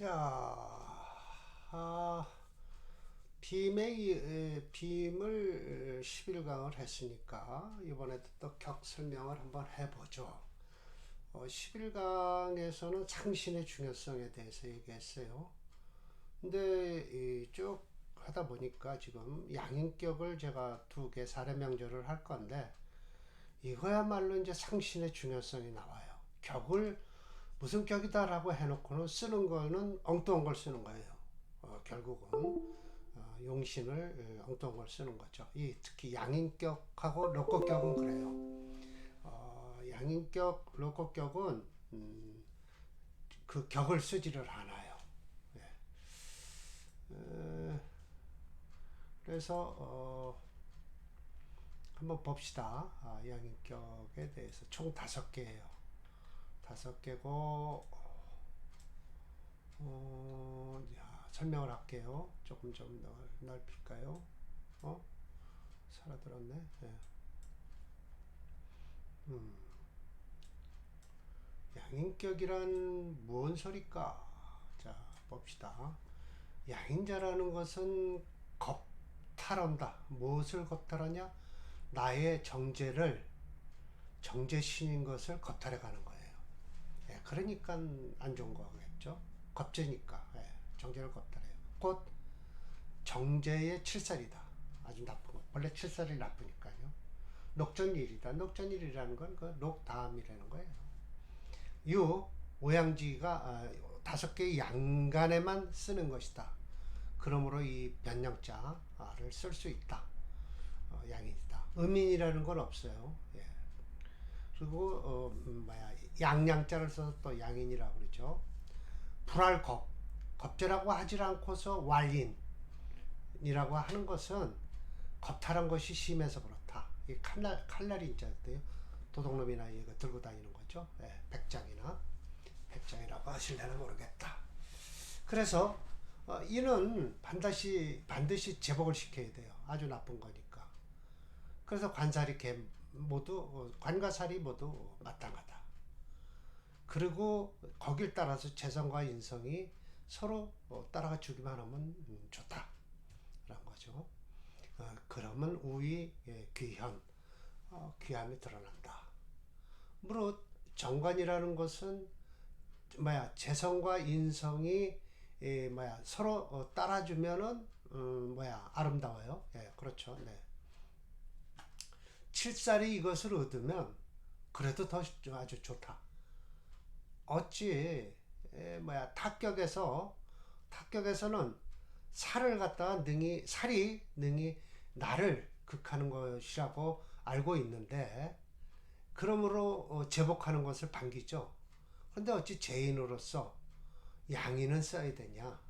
자, 아, 빔의 에, 빔을 11강을 했으니까 이번에도 또 격 설명을 한번 해보죠. 어, 11강에서는 상신의 중요성에 대해서 얘기했어요. 근데 이쭉 하다 보니까 지금 양인격을 제가 두 개 사례 명절을 할 건데 이거야말로 이제 상신의 중요성이 나와요. 격을 무슨 격이다라고 해놓고는 쓰는 거는 엉뚱한 걸 쓰는 거예요. 어, 결국은 어, 용신을 어, 엉뚱한 걸 쓰는 거죠. 이 특히 양인격하고 로커격은 그래요. 어, 양인격, 로커격은 음, 그 격을 쓰지를 않아요. 예. 에, 그래서 어, 한번 봅시다. 아, 양인격에 대해서 총 다섯 개예요. 다섯 개고 어, 야, 설명을 할게요. 조금 좀 넓, 넓힐까요? 어? 살아들었네. 예. 음. 양인격이란 무슨 소리까? 자, 봅시다. 양인자라는 것은 겁탈한다. 무엇을 겁탈하냐? 나의 정제를 정제신인 것을 겁탈해 가는. 예, 그러니까 안 좋은 거겠죠. 겁제니까 예, 정제를 겁탈해요. 곧 정제의 칠살이다. 아주 나쁜 거. 원래 칠살이 나쁘니까요. 녹전일이다. 녹전일이라는 건 그 녹다음이라는 거예요. 유 오양지가 아, 다섯 개의 양간에만 쓰는 것이다. 그러므로 이 변형자를 쓸 수 있다. 어, 양이다. 음인이라는 건 없어요. 예. 그리고 어, 음, 뭐야 양양자를 써서 또 양인이라고 그러죠. 불알겁 겁제라고 하질 않고서 왈인이라고 하는 것은 겁탈한 것이 심해서 그렇다. 이 칼날 칼날이 인자인데요. 도둑놈이나 이거 들고 다니는 거죠. 예, 백장이나 백장이라고 하실래나 모르겠다. 그래서 어, 이는 반드시 반드시 제복을 시켜야 돼요. 아주 나쁜 거니까. 그래서 관살이 개 모두 어, 관과 살이 모두 마땅하다. 그리고 거길 따라서 재성과 인성이 서로 어, 따라가 주기만 하면 음, 좋다 라는 거죠. 어, 그러면 우위 예, 귀현 어, 귀함이 드러난다. 무릇 정관이라는 것은 뭐야 재성과 인성이 예, 뭐야 서로 어, 따라주면은 음, 뭐야 아름다워요. 예, 그렇죠. 네. 칠살이 이것을 얻으면 그래도 더 아주 좋다. 어찌 에, 뭐야 타격에서 타격에서는 살을 갖다가 능히 살이 능히 나를 극하는 것이라고 알고 있는데 그러므로 어, 제복하는 것을 반기죠. 근데 어찌 죄인으로서 양인은 써야 되냐?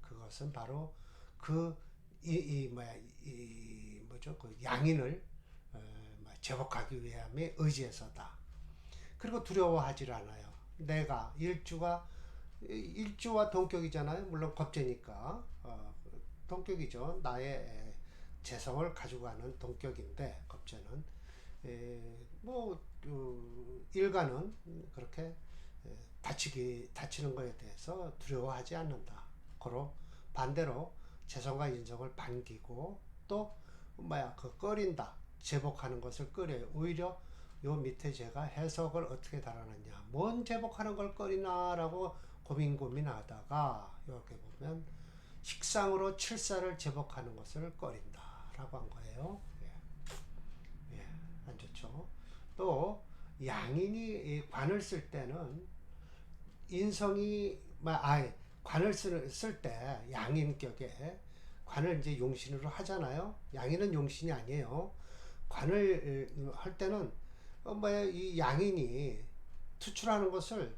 그것은 바로 그이 이 뭐야 이 뭐죠 그 양인을 제복하기 위함의 의지에서다. 그리고 두려워하지 않아요. 내가 일주가 일주와 동격이잖아요. 물론 겁제니까 어, 동격이죠. 나의 재성을 가져가는 동격인데 겁제는 에, 뭐 어, 일가는 그렇게 에, 다치기 다치는 것에 대해서 두려워하지 않는다. 고로 반대로 재성과 인성을 반기고 또 뭐야 그 꺼린다 제복하는 것을 꺼려요. 오히려 요 밑에 제가 해석을 어떻게 달아놨냐. 뭔 제복하는 걸 꺼리나라고 고민 고민하다가 이렇게 보면 식상으로 칠사를 제복하는 것을 꺼린다라고 한 거예요. 예, 예, 안 좋죠. 또 양인이 관을 쓸 때는 인성이 아 관을 쓸 때 양인격에 관을 이제 용신으로 하잖아요. 양인은 용신이 아니에요. 관을 할 때는 어, 뭐야 이 양인이 투출하는 것을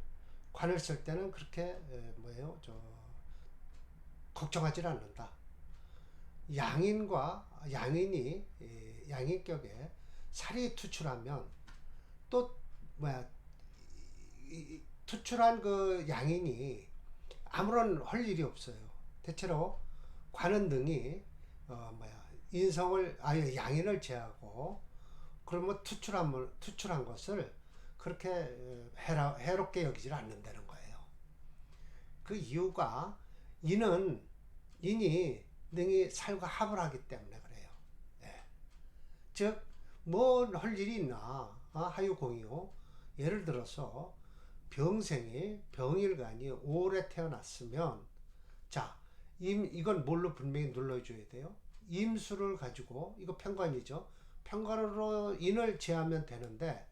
관을 쓸 때는 그렇게 뭐예요 저 걱정하지 않는다. 양인과 양인이 양인격에 살이 투출하면 또 뭐야 투출한 그 양인이 아무런 할 일이 없어요. 대체로 관은 등이 어 뭐야 인성을 아예 양인을 제하고 그러면 투출한 투출한 것을 그렇게 해라, 해롭게 여기질 않는다는 거예요. 그 이유가 이는 인이 능히 살과 합을 하기 때문에 그래요. 예. 즉, 뭘할 일이 있나? 아, 하유공이요. 예를 들어서 병생이 병일간이 오래 태어났으면 자, 임 이건 뭘로 분명히 눌러줘야 돼요. 임수를 가지고 이거 편관이죠. 편관으로 인을 제하면 되는데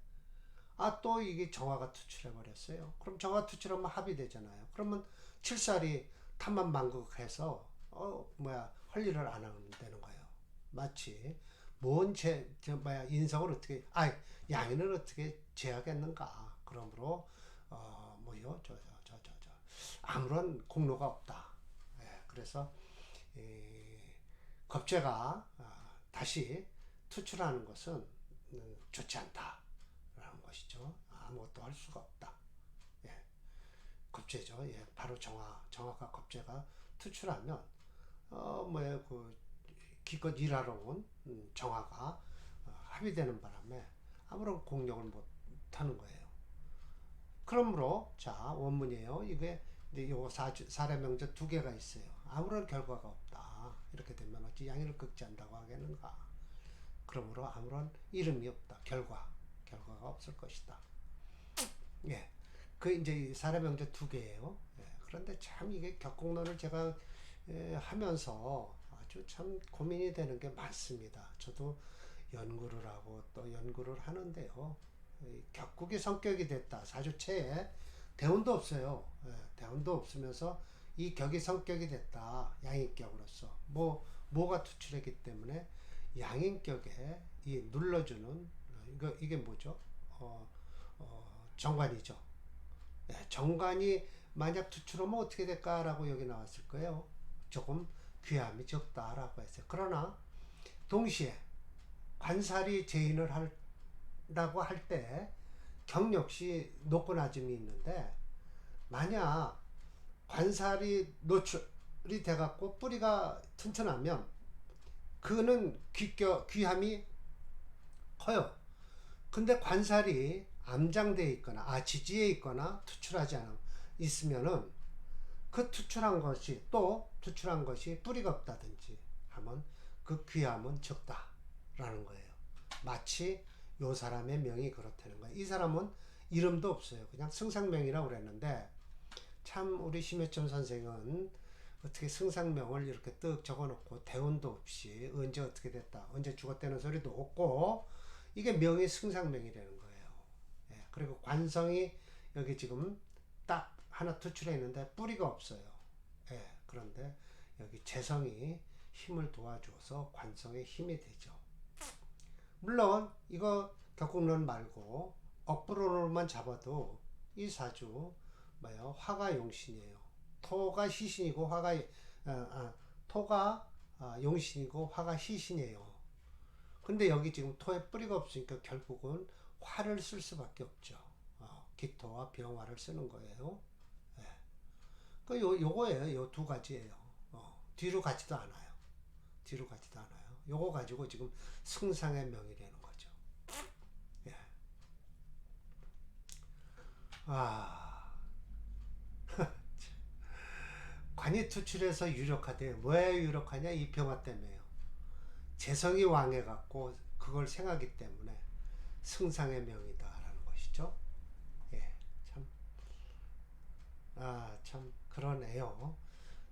아 또 이게 정화가 투출해 버렸어요. 그럼 정화 투출하면 합이 되잖아요. 그러면 칠살이 탐만 만극해서 어 뭐야 할 일을 안 하면 되는 거예요. 마치 뭔제 저 뭐야 인성을 어떻게 아 양인을 어떻게 제하겠는가. 그러므로 어 뭐요 저저저저저 아무런 공로가 없다. 예, 그래서 이 겁재가 아, 다시 투출하는 것은 음, 좋지 않다라는 것이죠. 아무것도 할 수가 없다. 예, 겁재죠. 예, 바로 정화 정화가 겁재가 투출하면 어 뭐야 그 기껏 일하러 온 음, 정화가 어, 합의되는 바람에 아무런 공력을 못 하는 거예요. 그러므로 자 원문이에요. 이게 이제 요거 사주 사례명제 두 개가 있어요. 아무런 결과가 없다. 이렇게 되면 어찌 양의를 극지한다고 하겠는가? 그러므로 아무런 이름이 없다. 결과 결과가 없을 것이다. 예, 그 이제 이 사례명제 두 개예요. 예, 그런데 참 이게 격공론을 제가 예, 하면서 아주 참 고민이 되는 게 많습니다. 저도 연구를 하고 또 연구를 하는데요. 이 격국이 성격이 됐다. 사주체에 대운도 없어요. 예, 대운도 없으면서 이 격이 성격이 됐다. 양인격으로서 뭐 뭐가 투출했기 때문에 양인격에 이 눌러주는 어, 이거 이게 뭐죠? 어, 어, 정관이죠. 예, 정관이 만약 투출하면 어떻게 될까라고 여기 나왔을 거예요. 조금 귀함이 적다라고 했어요. 그러나 동시에 관살이 제인을 한다고 할 때 경력시 높고 낮음이 있는데 만약 관살이 노출이 돼갖고 뿌리가 튼튼하면 그는 귀겨, 귀함이 커요. 근데 관살이 암장되어 있거나 아 지지에 있거나 투출하지 않아 있으면은 그 투출한 것이 또 투출한 것이 뿌리가 없다든지 하면 그 귀함은 적다라는 거예요. 마치 요 사람의 명이 그렇다는 거예요. 이 사람은 이름도 없어요. 그냥 승상명이라고 그랬는데 참 우리 심해점 선생은 어떻게 승상명을 이렇게 떡 적어놓고 대운도 없이 언제 어떻게 됐다 언제 죽었다는 소리도 없고 이게 명이 승상명이라는 거예요. 예, 그리고 관성이 여기 지금 딱 하나 투출해 있는데 뿌리가 없어요. 예, 그런데 여기 재성이 힘을 도와줘서 관성의 힘이 되죠. 물론 이거 격국론 말고 억부론으로만 잡아도 이 사주 뭐요 화가 용신이에요. 토가 시신이고 화가 아, 아, 토가 아, 용신이고 화가 시신이에요. 근데 여기 지금 토에 뿌리가 없으니까 결국은 화를 쓸 수밖에 없죠. 어, 기토와 병화를 쓰는 거예요. 예. 그 요, 요거예요. 요 두 가지예요. 어, 뒤로 가지도 않아요. 뒤로 가지도 않아요. 요거 가지고 지금 승상의 명이 되는 거죠. 예. 아. 관이 투출해서 유력하대. 왜 유력하냐? 이 병화 때문에요. 재성이 왕해갖고 그걸 생하기 때문에 승상의 명이다라는 것이죠. 예, 참, 아, 참 그러네요.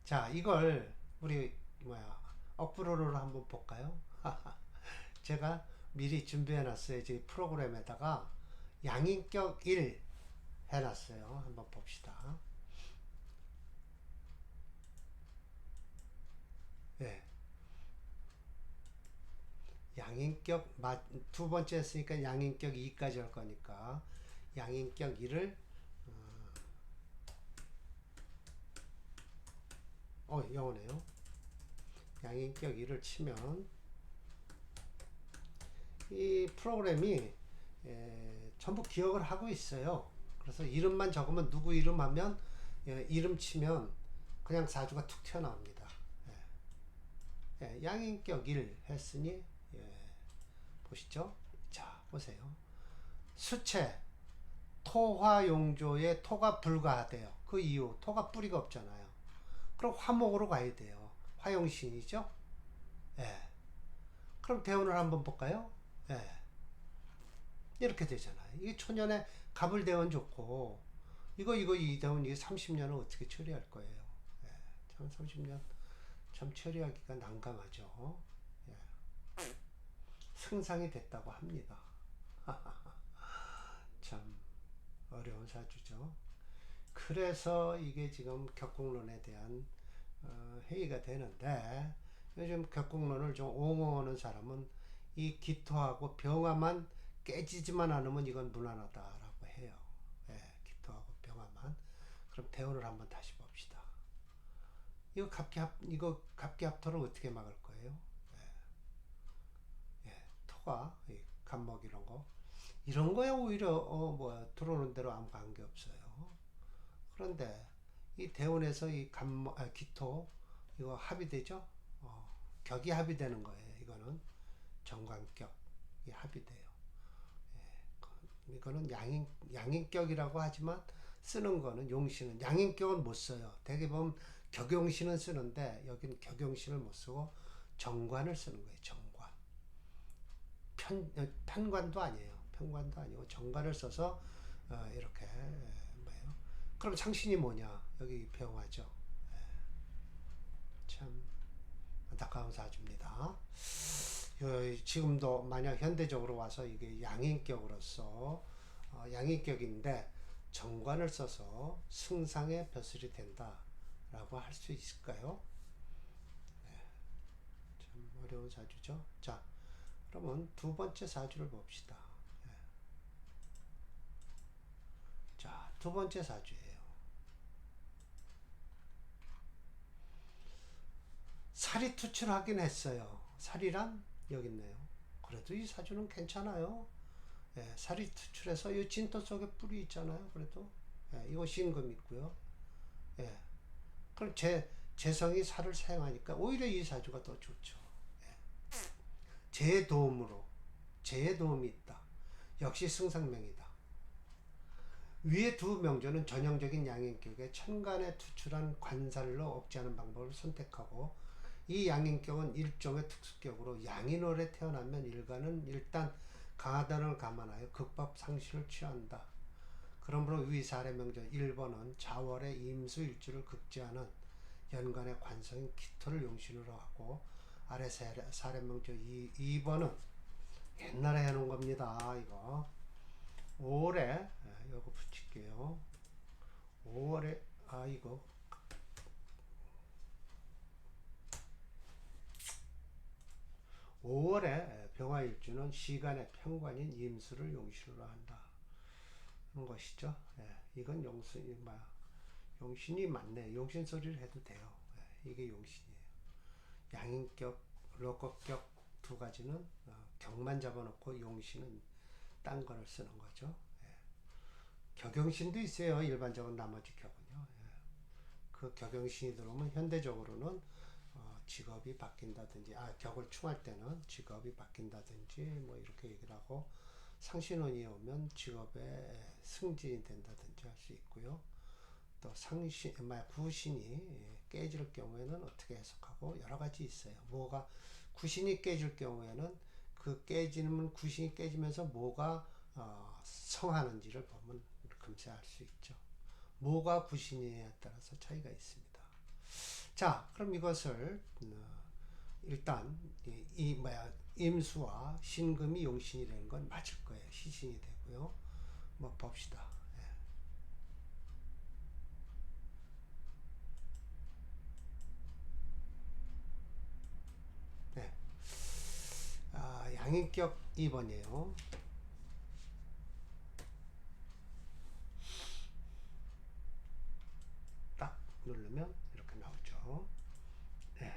자, 이걸 우리 뭐야 억브로를 한번 볼까요? 제가 미리 준비해놨어요. 제 프로그램에다가 양인격 1 해놨어요. 한번 봅시다. 예. 양인격 마- 두 번째 했으니까 양인격 2까지 할 거니까 양인격 2를 어, 어 영어네요. 양인격 2를 치면 이 프로그램이 에, 전부 기억을 하고 있어요. 그래서 이름만 적으면 누구 이름 하면 예, 이름 치면 그냥 사주가 툭 튀어나옵니다. 예. 예, 양인격 1 했으니 예, 보시죠. 자, 보세요. 수체 토화용조의 토가 불가하대요. 그 이유 토가 뿌리가 없잖아요. 그럼 화목으로 가야 돼요. 화용신이죠. 예. 그럼 대운을 한번 볼까요? 예. 이렇게 되잖아요. 이게 초년에 갑을 대원 좋고 이거 이거 이 대원 이게 30년을 어떻게 처리할 거예요? 예. 참 30년 참 처리하기가 난감하죠. 예. 승상이 됐다고 합니다. 참 어려운 사주죠. 그래서 이게 지금 격국론에 대한 어, 회의가 되는데 요즘 격국론을 좀 옹호하는 사람은 이 기토하고 병화만 깨지지만 않으면 이건 무난하다라고 해요. 예, 기토하고 병화만. 그럼 대운을 한번 다시 봅시다. 이거 갑기 합 이거 갑기 합토를 어떻게 막을 거 이 간목 이런 거 이런 거야 오히려 어 뭐야 들어오는 대로 아무 관계 없어요. 그런데 이 대운에서 이 간목 아, 기토 이거 합의되죠? 어, 격이 합의되는 거예요. 이거는 정관격이 합의돼요. 예, 이거는 양인 양인격이라고 하지만 쓰는 거는 용신은 양인격은 못 써요. 대개 보면 격용신은 쓰는데 여기는 격용신을 못 쓰고 정관을 쓰는 거예요. 정관. 편 어, 편관도 아니에요. 편관도 아니고 정관을 써서 어, 이렇게 뭐예요? 그럼 창신이 뭐냐? 여기 병화죠. 예. 참 안타까운 사주입니다. 요, 지금도 만약 현대적으로 와서 이게 양인격으로서 어, 양인격인데 정관을 써서 승상의 벼슬이 된다라고 할 수 있을까요? 네. 참 어려운 사주죠. 자, 그러면 두 번째 사주를 봅시다. 예. 자, 두 번째 사주예요. 살이 투출하긴 했어요. 살이란 여기 있네요. 그래도 이 사주는 괜찮아요. 예, 살이 투출해서 이 진토 속에 뿔이 있잖아요. 그래도 예, 이거 신금 있고요. 예, 그럼 제 재성이 살을 사용하니까 오히려 이 사주가 더 좋죠. 예. 제 도움으로 제 도움이 있다. 역시 승상명이다. 위의 두 명조는 전형적인 양인격에 천간에 투출한 관살로 억제하는 방법을 선택하고 이 양인격은 일종의 특수격으로 양인월에 태어나면 일간은 일단 강하다는 감안하여 극법 상실을 취한다. 그러므로 위 사례 명절 1번은 자월의 임수일주를 극제하는 연간의 관성인 기토를 용신으로 하고 아래 사례, 사례 명절 2, 2번은 옛날에 해놓은 겁니다. 이거 5월에 이거 붙일게요. 5월에 아 이거 5월에 병화일주는 시간의 평관인 임수를 용신으로 한다. 는 것이죠. 예, 이건 용신이? 용신이 맞네. 용신 소리를 해도 돼요. 예, 이게 용신이에요. 양인격, 로커격 두 가지는 어, 격만 잡아놓고 용신은 딴 거를 쓰는 거죠. 예. 격용신도 있어요. 일반적인 나머지 격은요. 예. 그 격용신이 들어오면 현대적으로는 어, 직업이 바뀐다든지 아 격을 충할 때는 직업이 바뀐다든지 뭐 이렇게 얘기를 하고 상신원이 오면 직업에 승진이 된다든지 할 수 있고요. 또 상신, 말 구신이 깨질 경우에는 어떻게 해석하고 여러 가지 있어요. 뭐가 구신이 깨질 경우에는 그 깨지는 구신이 깨지면서 뭐가 어, 성하는지를 보면 금세 알 수 있죠. 뭐가 구신이냐에 따라서 차이가 있습니다. 자, 그럼 이것을 어, 일단 이, 이 뭐야 임수와 신금이 용신이 되는 건 맞을 거예요. 시신이 되고요. 뭐 봅시다. 예. 네. 아, 양인격 2번이에요. 딱 누르면 이렇게 나오죠. 네.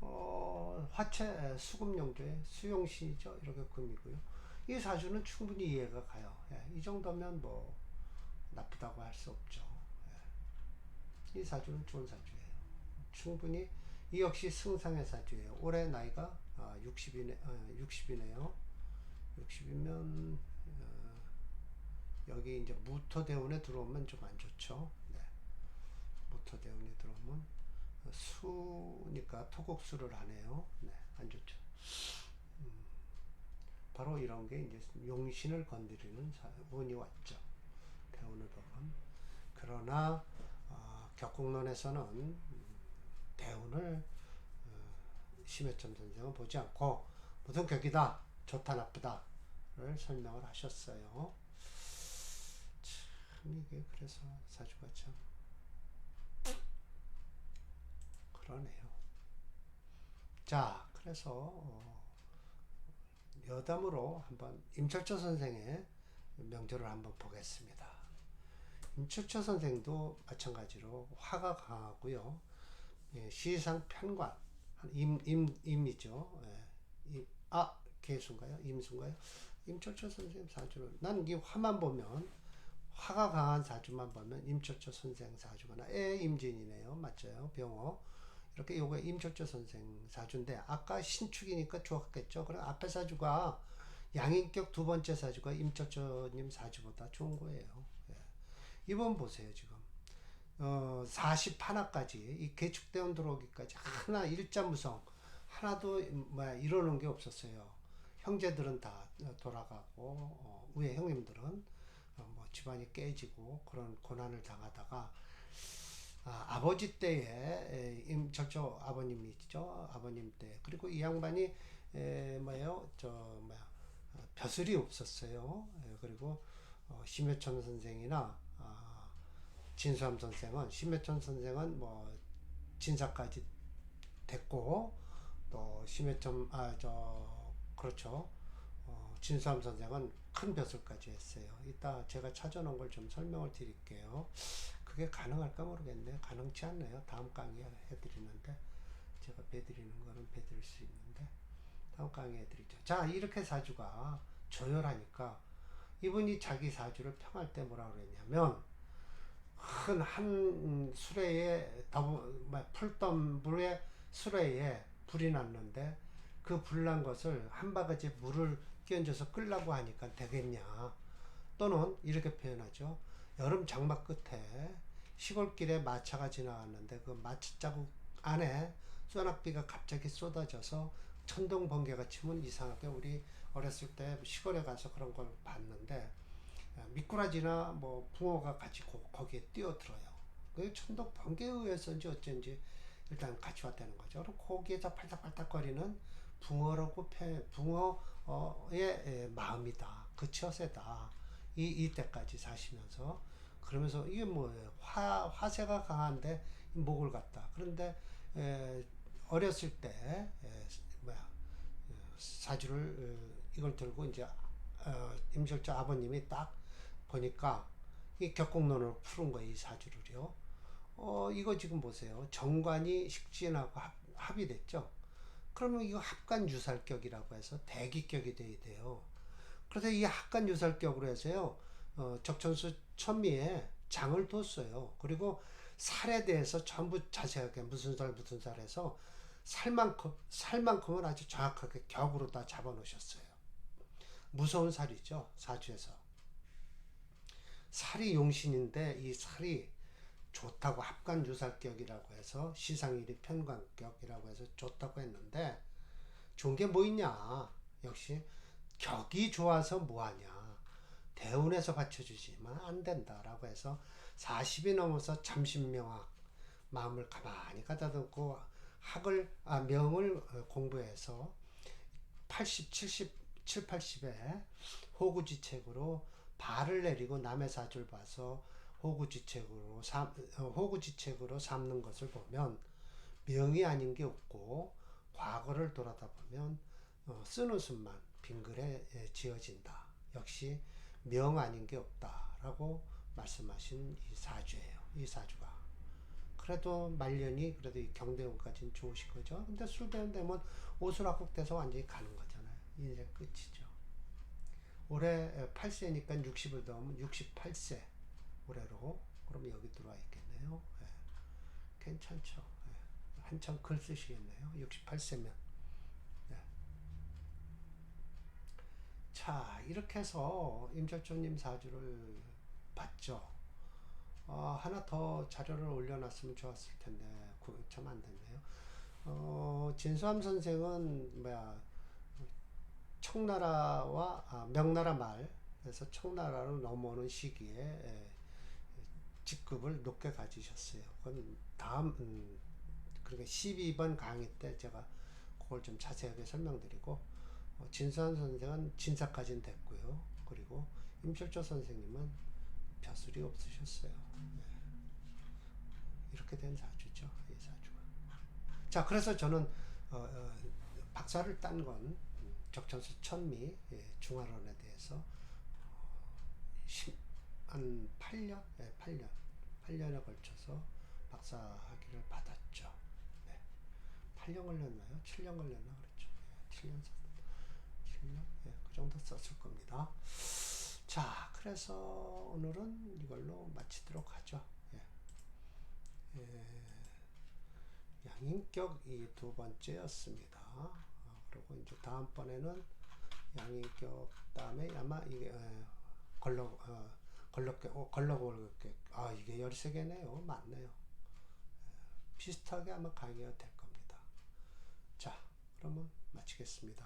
어, 화채 수금용조의 수용신이죠. 이렇게 금이고요. 이 사주는 충분히 이해가 가요. 예, 이 정도면 뭐 나쁘다고 할 수 없죠. 예. 이 사주는 좋은 사주예요. 충분히 이 역시 승상의 사주예요. 올해 나이가 아, 60이네, 아, 60이네요. 60이면 어, 여기 이제 무토대운에 들어오면 좀 안 좋죠. 네. 수니까 토곡수를 하네요. 네, 안 좋죠. 음, 바로 이런 게 이제 용신을 건드리는 사- 운이 왔죠. 대운을 보면. 그러나 어, 격국론에서는 음, 대운을 어, 심해점 선생은 보지 않고 무슨 격이다, 좋다, 나쁘다를 설명을 하셨어요. 참 이게 그래서 사주가 참 그러네요. 자, 그래서 어, 여담으로 한번 임철조 선생의 명조를 한번 보겠습니다. 임철조 선생도 마찬가지로 화가 강하고요. 예, 시상 편관 임, 임, 임이죠. 예, 임, 아 개수인가요? 임수인가요? 임철조 선생님 사주를 난이 화만 보면 화가 강한 사주만 보면 임철조 선생 사주거나 애 임진이네요. 맞죠? 병호 이렇게 요거 임철조 선생 사주인데 아까 신축이니까 좋았겠죠. 그럼 앞에 사주가 양인격 두 번째 사주가 임철조님 사주보다 좋은 거예요. 예. 이번 보세요 지금 어, 40하나까지 이 개축대원 들어오기까지 하나 일자 무성 하나도 뭐야 이러는 게 없었어요. 형제들은 다 돌아가고 어, 위에 형님들은 어, 뭐 집안이 깨지고 그런 고난을 당하다가 아, 버지 때에 에, 임철조 아버님이 있죠 아버님 때 그리고 이 양반이 에, 뭐예요 저 뭐야 어, 벼슬이 없었어요. 에, 그리고 어, 심해천 선생이나 아, 진수함 선생은 심해천 선생은 뭐 진사까지 됐고 또 심해천 아 저 그렇죠 어, 진수함 선생은 큰 벼슬까지 했어요. 이따 제가 찾아놓은 걸 좀 설명을 드릴게요. 그게 가능할까 모르겠네요. 가능치 않네요. 다음 강의에 해드리는데 제가 배드리는 거는 배드릴 수 있는데 다음 강의에 해드리죠. 자 이렇게 사주가 조열하니까 이분이 자기 사주를 평할 때 뭐라 그랬냐면 큰 한 수레에 뭐 풀덤불에 수레에 불이 났는데 그 불난 것을 한 바가지 물을 끼얹어서 끌라고 하니까 되겠냐? 또는 이렇게 표현하죠. 여름 장마 끝에 시골길에 마차가 지나갔는데 그 마차 자국 안에 소낙비가 갑자기 쏟아져서 천둥 번개가 치면 이상하게 우리 어렸을 때 시골에 가서 그런 걸 봤는데 어, 미꾸라지나 뭐 붕어가 같이 고, 거기에 뛰어들어요. 그 천둥 번개에 의해서인지 어쩐지 일단 같이 왔다는 거죠. 그럼 거기에서 팔딱팔딱거리는 붕어라고 표 붕어의 에, 마음이다. 그 처세다. 이 이때까지 사시면서 그러면서 이게 뭐예요? 화 화세가 강한데 목을 갖다. 그런데 에, 어렸을 때 에, 뭐야 어, 사주를 어, 이걸 들고 이제 어, 임철조 아버님이 딱 보니까 이 격국론을 푸른 거예요 이 사주를요. 어 이거 지금 보세요. 정관이 식진하고 합, 합이 됐죠. 그러면 이거 합간 유살격이라고 해서 대기격이 돼야 돼요. 그래서 이 합간 유살격으로 해서요. 어, 적천수 천미에 장을 뒀어요. 그리고 살에 대해서 전부 자세하게 무슨 살 무슨 살 해서 살만큼 살만큼은 아주 정확하게 격으로 다 잡아 놓으셨어요. 무서운 살이죠. 사주에서. 살이 용신인데 이 살이 좋다고 합관 유살격이라고 해서 시상일이 편관격이라고 해서 좋다고 했는데 좋은 게 뭐 있냐? 역시 격이 좋아서 뭐하냐? 대운에서 받쳐주지만 안 된다라고 해서 40이 넘어서 잠신명학 마음을 가만히 가다듬고 학을 아 명을 어, 공부해서 80, 70, 7, 80에 호구지책으로 발을 내리고 남의 사주를 봐서 호구지책으로 삼, 어, 호구지책으로 삼는 것을 보면 명이 아닌 게 없고 과거를 돌아다 보면 어, 쓰는 숨만 빙글에 예, 지어진다. 역시 명 아닌 게 없다라고 말씀하신 이 사주예요. 이 사주가. 그래도 말년이 그래도 이 경대운까지는 좋으신 거죠. 근데 술대운 되면 오수락국 돼서 완전히 가는 거잖아요. 이제 끝이죠. 올해 8세니까 60을 더하면 68세 올해로 그럼 여기 들어와 있겠네요. 예. 괜찮죠. 예. 한참 글 쓰시겠네요. 68세면. 자 이렇게 해서 임철조님 사주를 봤죠. 어, 하나 더 자료를 올려놨으면 좋았을 텐데 참 안 됐네요. 어, 진수함 선생은 뭐야 청나라와 아, 명나라 말 그래서 청나라로 넘어오는 시기에 에, 직급을 높게 가지셨어요. 그건 다음 음, 그러니까 12번 강의 때 제가 그걸 좀 자세하게 설명드리고 어, 진수한 선생은 진사까지는 됐고요. 그리고 임철조 선생님은 벼슬이 없으셨어요. 네. 이렇게 된 사주죠. 이 사주가. 자, 그래서 저는 어, 어, 박사를 딴건 적천수 천미 예, 중화론에 대해서 십- 한 8년, 예, 8년, 8년에 걸쳐서 박사 학위를 받았죠. 네. 8년 걸렸나요? 7년 걸렸나 그랬죠. 예, 7년, 7년, 예, 그 정도 썼을 겁니다. 자, 그래서 오늘은 이걸로 마치도록 하죠. 예. 예, 양인격 이 두 번째였습니다. 어, 그리고 이제 다음번에는 양인격 다음에 아마 이게 에, 걸러 어, 걸럭게 어, 걸러골게 아 이게 13개네요. 맞네요. 에, 비슷하게 아마 강의가 될 겁니다. 자, 그러면 마치겠습니다.